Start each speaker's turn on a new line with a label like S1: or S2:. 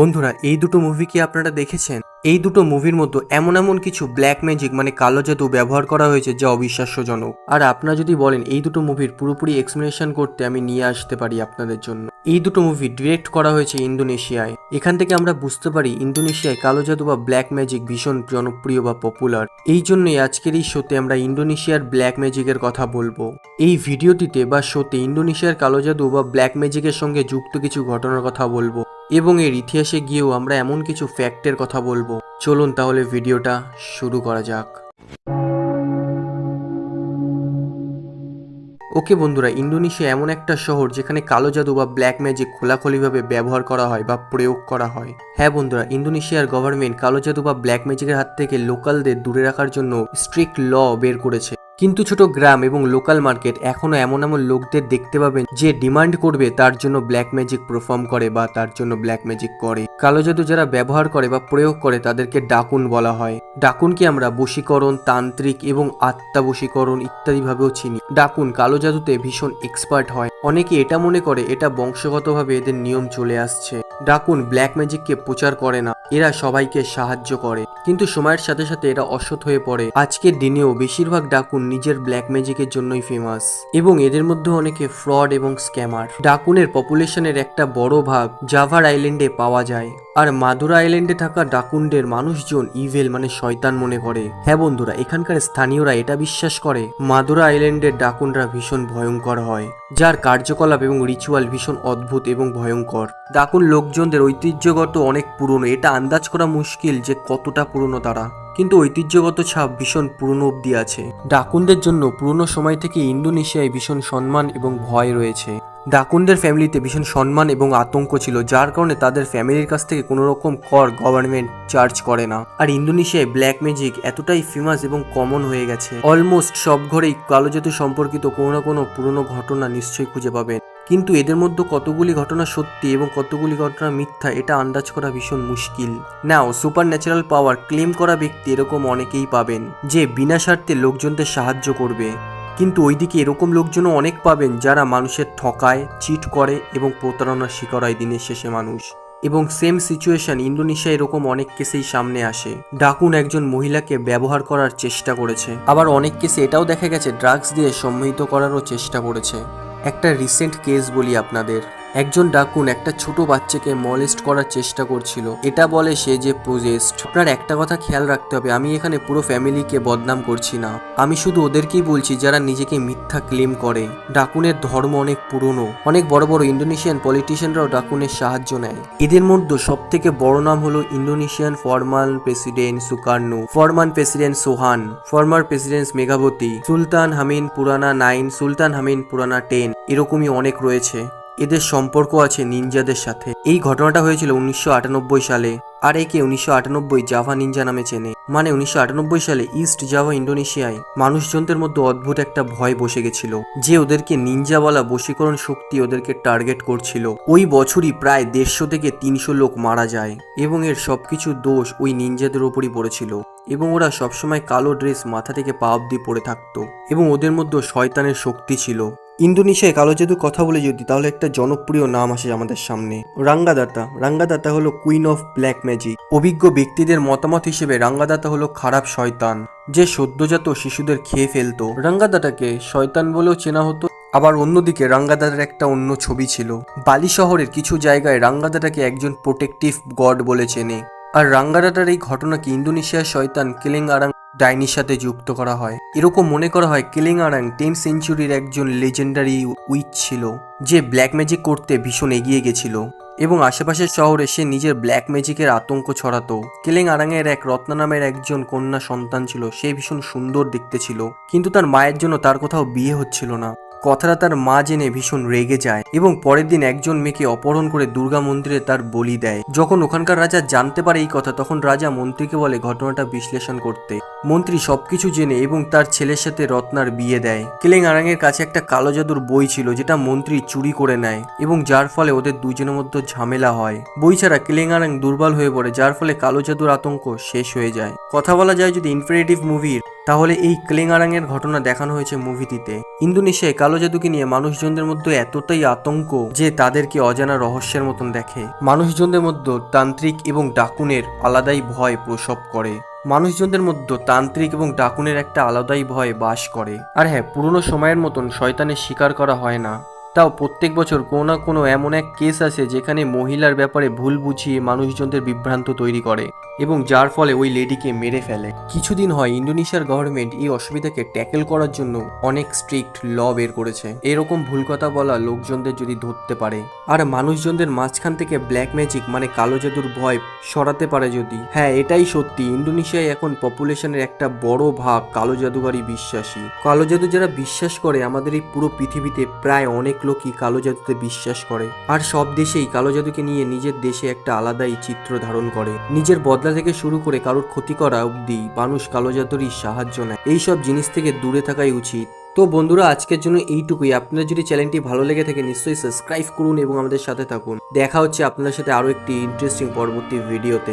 S1: বন্ধুরা, এই দুটো মুভি কি আপনারা দেখেছেন? এই দুটো মুভির মধ্যে এমন এমন কিছু ব্ল্যাক ম্যাজিক মানে কালো জাদু ব্যবহার করা হয়েছে যা অবিশ্বাস্যজনক। আর আপনারা যদি বলেন, এই দুটো মুভির পুরোপুরি এক্সপ্লেনেশন করতে আমি নিয়ে আসতে পারি আপনাদের জন্য। এই দুটো মুভি ডিরেক্ট করা হয়েছে ইন্দোনেশিয়ায়। এখান থেকে আমরা বুঝতে পারি, ইন্দোনেশিয়ায় কালো জাদু বা ব্ল্যাক ম্যাজিক ভীষণ জনপ্রিয় বা পপুলার এই জন্যই আজকের এই শোতে আমরা ইন্দোনেশিয়ার ব্ল্যাক ম্যাজিকের কথা বলব। এই ভিডিওটিতে বা শোতে ইন্দোনেশিয়ার কালো জাদু বা ব্ল্যাক ম্যাজিকের সঙ্গে যুক্ত কিছু ঘটনার কথা বলব। এবং এর ইতিহাসে গিয়েও আমরা এমন কিছু ফ্যাক্টের কথা বলব। চলুন তাহলে ভিডিওটা শুরু করা যাক। ওকে বন্ধুরা, ইন্দোনেশিয়া এমন একটা শহর যেখানে কালো জাদু বা ব্ল্যাক ম্যাজিক খোলাখুলিভাবে ব্যবহার করা হয় বা প্রয়োগ করা হয়। হ্যাঁ বন্ধুরা, ইন্দোনেশিয়ার গভর্নমেন্ট কালো জাদু বা ব্ল্যাক ম্যাজিকের হাত থেকে লোকালদের দূরে রাখার জন্য স্ট্রিক্ট ল বের করেছে। কিন্তু ছোট গ্রাম এবং লোকাল মার্কেট এখনও এমন এমন লোকদের দেখতে পাবেন যে ডিমান্ড করবে, তার জন্য ব্ল্যাক ম্যাজিক পারফর্ম করে বা তার জন্য ব্ল্যাক ম্যাজিক করে। কালো জাদু যারা ব্যবহার করে বা প্রয়োগ করে, তাদেরকে ডাকুন বলা হয়। ডাকুনকে আমরা? বশীকরণ, তান্ত্রিক এবং আত্মা বশীকরণ ইত্যাদি ভাবেও চিনি। ডাকুন, কালো জাদুতে ভীষণ এক্সপার্ট হয়। অনেকে এটা মনে করে, এটা বংশগতভাবে এদের নিয়ম চলে আসছে। ডাকুন, ব্ল্যাক ম্যাজিককে প্রচার করে না, এরা সবাইকে সাহায্য করে। কিন্তু সময়ের সাথে সাথে এরা অসৎ হয়ে পড়ে। আজকের দিনেও বেশিরভাগ ডাকুন নিজের ব্ল্যাক ম্যাজিকের জন্যই ফেমাস এবং এদের মধ্যে অনেকে ফ্রড এবং স্ক্যামার। ডাকুনের পপুলেশনের একটা বড় ভাগ জাভার আইল্যান্ডে পাওয়া যায়। আর মাদুরা আইল্যান্ডে থাকা ডাকুনদের মানুষজন ইভেল মানে শয়তান মনে করে। হ্যাঁ বন্ধুরা, এখানকার স্থানীয়রা এটা বিশ্বাস করে। মাদুরা আইল্যান্ডের ডাকুনরা ভীষণ ভয়ঙ্কর হয়। যার কার্যকলাপ এবং রিচুয়াল ভীষণ অদ্ভুত এবং ভয়ঙ্কর। দাকুন লোকজনদের ঐতিহ্যগত অনেক পুরনো, এটা আন্দাজ করা মুশকিল যে কতটা পুরনো তারা। কিন্তু ঐতিহ্যগত ছাপ ভীষণ পুরনো অব্দি আছে। ডাকুনদের জন্য পুরনো সময় থেকে ইন্দোনেশিয়ায় ভীষণ সম্মান এবং ভয় রয়েছে। ডাকুনদের ফ্যামিলিতে ভীষণ সম্মান এবং আতঙ্ক ছিল, যার কারণে তাদের ফ্যামিলির কাছ থেকে কোনো রকম কর গভর্নমেন্ট চার্জ করে না। আর ইন্দোনেশিয়ায় ব্ল্যাক ম্যাজিক এতটাই ফেমাস এবং কমন হয়ে গেছে। অলমোস্ট সব ঘরেই কালো জাদু সম্পর্কিত কোনো না কোনো পুরনো ঘটনা নিশ্চয়ই খুঁজে পাবেন। কিন্তু এদের মধ্যে কতগুলি ঘটনা সত্যি এবং কতগুলি ঘটনা মিথ্যা, এটা আন্দাজ করা ভীষণ মুশকিল। নাও সুপার ন্যাচারাল পাওয়ার ক্লেম করা ব্যক্তি এরকম অনেকেই পাবেন, যে বিনা স্বার্থে লোকজনদের সাহায্য করবে। কিন্তু ওইদিকে এরকম লোকজনও অনেক পাবেন যারা মানুষের ঠকায় চিট করে এবং প্রতারণার শিকার হয় দিনের শেষে মানুষ। এবং সেম সিচুয়েশন ইন্দোনেশিয়া এরকম অনেক কেসেই সামনে আসে। ডাকুন একজন মহিলাকে ব্যবহার করার চেষ্টা করেছে। আবার অনেক কেসে এটাও দেখা গেছে ড্রাগস দিয়ে সম্মিলিত করারও চেষ্টা করেছে। একটা রিসেন্ট কেস বলি আপনাদের। একজন ডাকুন একটা ছোট বাচ্চাকে মলেস্ট করার চেষ্টা করছিল। এটা বলে সে যে প্রজেস্ট আপনার একটা কথা খেয়াল রাখতে হবে, আমি এখানে পুরো ফ্যামিলিকে বদনাম করছি না। আমি শুধু ওদেরকেই বলছি যারা নিজেকে মিথ্যা ক্লেম করে। ডাকুনের ধর্ম অনেক পুরনো। অনেক বড় বড় ইন্দোনেশিয়ান পলিটিশিয়ানরাও ডাকুনের সাহায্য নেয়। এদের মধ্যে সব থেকে বড় নাম হলো Indonesian formal president Sukarno former president সোহান ফর্মার প্রেসিডেন্ট মেঘাবতী সুলতান হামিন পুরানা নাইন সুলতান হামিন পুরানা টেন এরকমই অনেক রয়েছে। এদের সম্পর্ক আছে নিনজাদের সাথে। এই ঘটনাটা হয়েছিল উনিশশো আটানব্বই সালে। আর একে উনিশশো আটানব্বই জাভা নিনজা নামে চেনে। মানে উনিশশো আটানব্বই সালে ইস্ট জাভা ইন্ডোনেশিয়ায় মানুষজনদের মধ্যে অদ্ভুত একটা ভয় বসে গেছিল, যে ওদেরকে নিনজা বলা বশীকরণ শক্তি ওদেরকে টার্গেট করছিল। ওই বছরই প্রায় দেড়শো থেকে তিনশো লোক মারা যায় এবং এর সবকিছু দোষ ওই নিনজাদের ওপরই পড়েছিল এবং ওরা সবসময় কালো ড্রেস মাথা থেকে পা অব্দি পরে থাকতো এবং ওদের মধ্যে শয়তানের শক্তি ছিল। ইন্দোনেশিয়ায় কালো জাদুর কথা বলে যদি, তাহলে একটা জনপ্রিয় নাম আসে আমাদের সামনে। রাঙ্গাদাতা। রাঙ্গাদাতা হলো কুইন অফ ব্ল্যাক ম্যাজিক অভিজ্ঞ ব্যক্তিদের মতামত হিসেবে রাঙ্গাদাতা হলো খারাপ শয়তান, যে সদ্যজাত শিশুদের খেয়ে ফেলতো। রাঙ্গাদাতাকে শয়তান বলেও চেনা হতো। আবার অন্যদিকে রাঙ্গাদাতার একটা অন্য ছবি ছিল। বালি শহরের কিছু জায়গায় রাঙ্গাদাতাকে একজন প্রোটেকটিভ গড বলে চেনে। আর রাঙ্গাদাতার এই ঘটনাকে ইন্দোনেশিয়ার শয়তান কেলেং আরাং ডাইনির সাথে যুক্ত করা হয়। এরকম মনে করা হয় কেলিং আরাং টেন সেঞ্চুরির একজন লেজেন্ডারি উইচ ছিল, যে ব্ল্যাক ম্যাজিক করতে ভীষণ এগিয়ে গেছিল। এবং আশেপাশের শহরে সে নিজের ব্ল্যাক ম্যাজিকের আতঙ্ক ছড়াতো। কেলেং আরাঙের এক রত্না নামের একজন কন্যা সন্তান ছিল, সে ভীষণ সুন্দর দেখতে ছিল। কিন্তু তার মায়ের জন্য তার কোথাও বিয়ে হচ্ছিল না। কথাটা তার মা জেনে ভীষণ রেগে যায় এবং পরের দিন একজন মেয়েকে অপহরণ করে দুর্গা মন্দিরে তার বলি দেয়। যখন ওখানকার রাজা জানতে পারে এই কথা, তখন রাজা মন্ত্রীকে বলে ঘটনাটা বিশ্লেষণ করতে। মন্ত্রী সবকিছু জেনে এবং তার ছেলের সাথে রত্নার বিয়ে দেয়। কেলেং আরাঙের কাছে একটা কালো জাদুর বই ছিল, যেটা মন্ত্রী চুরি করে নেয় এবং যার ফলে ওদের দুজনের মধ্যে ঝামেলা হয়। বই ছাড়া কেলেং আরাং দুর্বল হয়ে পড়ে, যার ফলে কালো জাদুর আতঙ্ক শেষ হয়ে যায়। কথা বলা যায় যদি ইনফিনিটিভ মুভির তাহলে এই ক্লেঙ্গারাঙের ঘটনা দেখানো হয়েছে মুভিটিতে। ইন্দোনেশিয়ায় কালো জাদুকে নিয়ে মানুষজনদের মধ্যে এতটাই আতঙ্ক যে তাদেরকে অজানা রহস্যের মতন দেখে। মানুষজনদের মধ্যে তান্ত্রিক এবং ডাকুনের আলাদাই ভয় প্রসব করে। মানুষজনদের মধ্যে তান্ত্রিক এবং ডাকুনের একটা আলাদাই ভয় বাস করে। আর হ্যাঁ পুরনো সময়ের মতন শয়তানের শিকার করা হয় না। তাও প্রত্যেক বছর কোনো না কোনো এমন এক কেস আছে যেখানে মহিলার ব্যাপারে ভুল বুঝিয়ে মানুষজনদের বিভ্রান্ত তৈরি করে এবং যার ফলে ওই লেডিকে মেরে ফেলে। কিছুদিন হয় ইন্দোনেশিয়ার গভর্নমেন্ট এই অসুবিধাকে ট্যাকেল করার জন্য অনেক স্ট্রিক্ট ল বের করেছে। এরকম ভুল কথা বলা লোকজনদের যদি ধরতে পারে, আর মানুষজনদের মাঝখান থেকে ব্ল্যাক ম্যাজিক মানে কালো জাদুর ভয় সরাতে পারে যদি। হ্যাঁ এটাই সত্যি। ইন্দোনেশিয়ায় এখন পপুলেশনের একটা বড় ভাগ কালো জাদুগারই বিশ্বাসী। কালো জাদু যারা বিশ্বাস করে, আমাদের এই পুরো পৃথিবীতে প্রায় অনেক লোকই কালো জাদুতে বিশ্বাস করে। আর সব দেশেই কালো জাদুকে নিয়ে নিজের দেশে একটা আলাদাই চিত্র ধারণ করে। নিজের বদলা থেকে শুরু করে কারোর ক্ষতি করা অবধি মানুষ কালো জাদুরই সাহায্য নেয়। এইসব জিনিস থেকে দূরে থাকাই উচিত। তো বন্ধুরা, আজকের জন্য এইটুকুই। আপনার যদি চ্যানেলটি ভালো লেগে থাকে, নিশ্চয়ই সাবস্ক্রাইব করুন এবং আমাদের সাথে থাকুন। দেখা হচ্ছে আপনার সাথে আরও একটি ইন্টারেস্টিং পরবর্তী ভিডিওতে